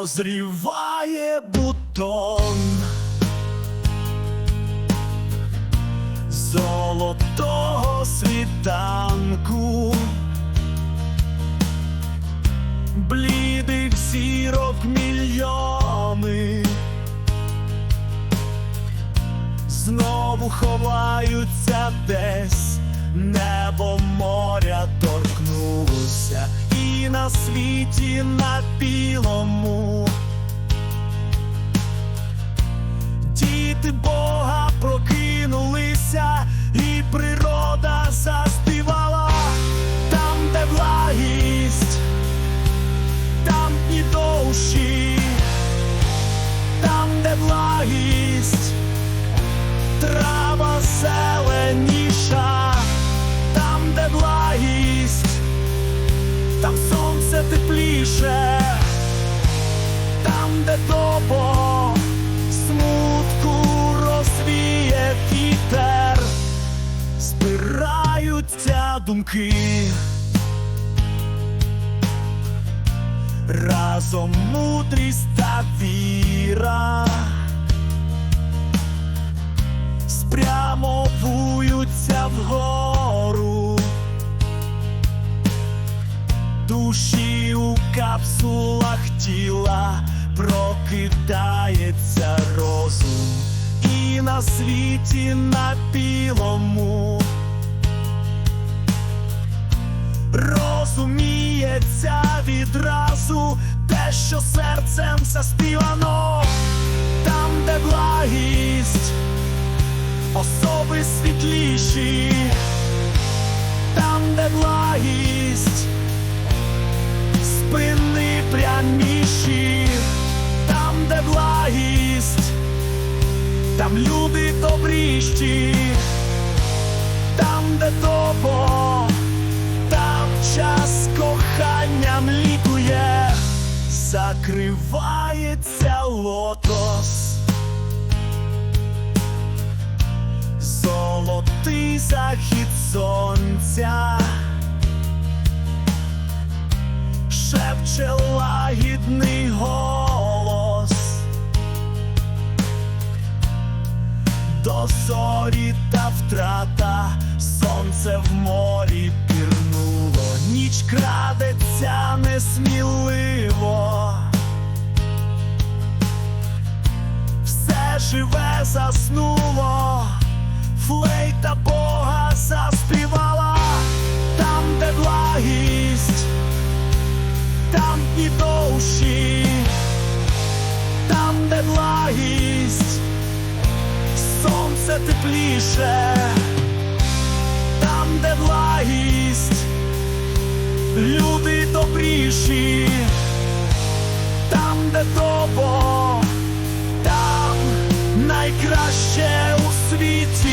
дозріває бутон. Золотого світанку, блідих зірок мільйони. Знову ховаються десь, небо моря на світі на білому. Діти Бога тепліше, там, де добо, смутку розвіє вітер, збираються думки. Разом мудрість та віра спрямовуються вгору, душі у капсулах тіла прокидається розум, і на світі на білому розуміється відразу те, що серцем заспівано, там, де благість особи світліші, пряміші, там, де благість, там люди добріші, там, де добо, там час коханням лікує, закривається лотос. Золотий захід сонця, лагідний голос, до зорі та втрата, сонце в морі пірнуло, ніч крадеться несміливо. Все живе заснуло, флейта Бога заспівала, і довші, там, де благість, сонце тепліше, там, де благість, люди добріші, там, де добро, там найкраще у світі.